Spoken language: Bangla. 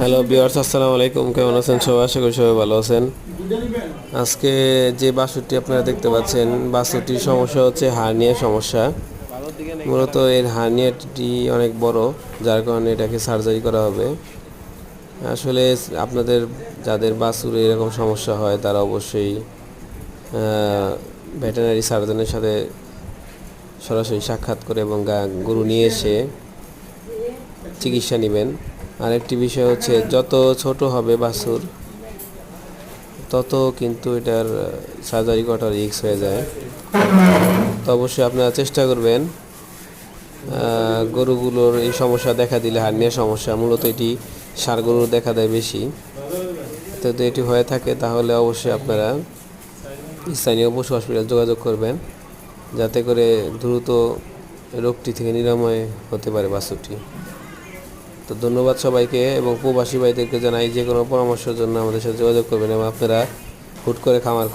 হ্যালো বিয়ার্স আসসালামু আলাইকুম। কেমন আছেন? সবাই, আশা করি সবাই ভালো আছেন। আজকে যে বাছুরটি আপনারা দেখতে পাচ্ছেন বাছুরটির সমস্যা হচ্ছে হার্নিয়ার সমস্যা। মূলত এর হার্নিয়াটি অনেক বড়, যার কারণে এটাকে সার্জারি করা হবে। আসলে আপনাদের, যাদের বাসুর এরকম সমস্যা হয়, তারা অবশ্যই ভেটেনারি সার্জনের সাথে সরাসরি সাক্ষাৎ করে এবং গরু নিয়ে এসে চিকিৎসা নেবেন। আরেকটি বিষয় হচ্ছে, যত ছোট হবে বাছুর, তত কিন্তু এটার সার্জারি করাটা রিস্ক হয়ে যায়। তো অবশ্যই আপনারা চেষ্টা করবেন গরুগুলোর এই সমস্যা দেখা দিলে হার্নিয়ার সমস্যা, মূলত এটি সার গরুর দেখা দেয় বেশি। তো যদি এটি হয়ে থাকে, তাহলে অবশ্যই আপনারা স্থানীয় পশু হসপিটাল যোগাযোগ করবেন, যাতে করে দ্রুত রোগটি থেকে নিরাময় হতে পারে বাছুরটি। তো ধন্যবাদ সবাইকে এবং প্রবাসী ভাইদেরকে জানাই যে কোনো পরামর্শের জন্য আমাদের সাথে যোগাযোগ করবেন এবং আপনারা হুট করে খামার